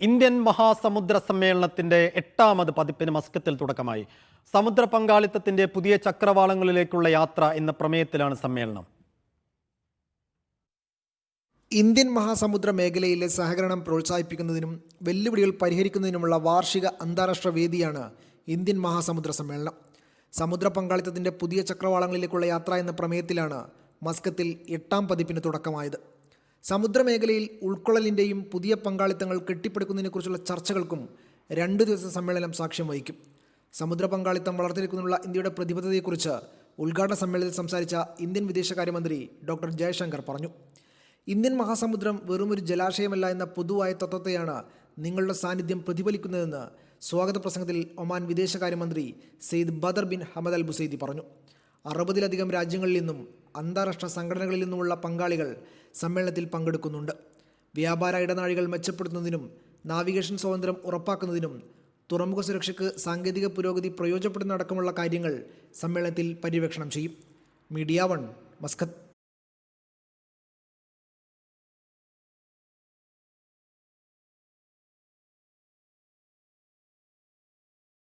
Indian മഹാസമുദ്ര സമ്മേളനത്തിന്റെ എട്ടാമത് പതിപ്പിന് മസ്കത്തിൽ തുടക്കമായി. സമുദ്ര പങ്കാളിത്തത്തിന്റെ പുതിയ ചക്രവാളങ്ങളിലേക്കുള്ള യാത്ര എന്ന പ്രമേയത്തിലാണ് സമ്മേളനം. ഇന്ത്യൻ മഹാസമുദ്ര മേഖലയിലെ സഹകരണം പ്രോത്സാഹിപ്പിക്കുന്നതിനും വെല്ലുവിളികൾ പരിഹരിക്കുന്നതിനുമുള്ള വാർഷിക അന്താരാഷ്ട്ര വേദിയാണ് ഇന്ത്യൻ മഹാസമുദ്ര സമ്മേളനം. സമുദ്ര പങ്കാളിത്തത്തിന്റെ പുതിയ ചക്രവാളങ്ങളിലേക്കുള്ള യാത്ര എന്ന പ്രമേയത്തിലാണ് മസ്കത്തിൽ എട്ടാം പതിപ്പിന് തുടക്കമായത്. സമുദ്രമേഖലയിൽ ഉൾക്കൊള്ളലിന്റെയും പുതിയ പങ്കാളിത്തങ്ങൾ കെട്ടിപ്പടുക്കുന്നതിനെക്കുറിച്ചുള്ള ചർച്ചകൾക്കും രണ്ടു ദിവസ സമ്മേളനം സാക്ഷ്യം വഹിക്കും. സമുദ്ര പങ്കാളിത്തം വളർത്തിയെടുക്കുന്നതിനുള്ള ഇന്ത്യയുടെ പ്രതിബദ്ധതയെക്കുറിച്ച് ഉദ്ഘാടന സമ്മേളനത്തിൽ സംസാരിച്ച ഇന്ത്യൻ വിദേശകാര്യമന്ത്രി ഡോക്ടർ ജയശങ്കർ പറഞ്ഞു. ഇന്ത്യൻ മഹാസമുദ്രം വെറുമൊരു ജലാശയമല്ല എന്ന പൊതുവായ തത്വത്തെയാണ് നിങ്ങളുടെ സാന്നിധ്യം പ്രതിഫലിക്കുന്നതെന്ന് സ്വാഗത പ്രസംഗത്തിൽ ഒമാൻ വിദേശകാര്യമന്ത്രി Sayyid Badr bin Hamad Al Busaidi പറഞ്ഞു. അറുപതിലധികം രാജ്യങ്ങളിൽ നിന്നും അന്താരാഷ്ട്ര സംഘടനകളിൽ നിന്നുമുള്ള പങ്കാളികൾ സമ്മേളനത്തിൽ പങ്കെടുക്കുന്നുണ്ട്. വ്യാപാര ഇടനാഴികൾ മെച്ചപ്പെടുത്തുന്നതിനും നാവിഗേഷൻ സ്വാതന്ത്ര്യം ഉറപ്പാക്കുന്നതിനും തുറമുഖ സുരക്ഷയ്ക്ക് സാങ്കേതിക പുരോഗതി പ്രയോജനപ്പെടുന്ന അടക്കമുള്ള കാര്യങ്ങൾ സമ്മേളനത്തിൽ പര്യവേക്ഷണം ചെയ്യും. Media One Muscat.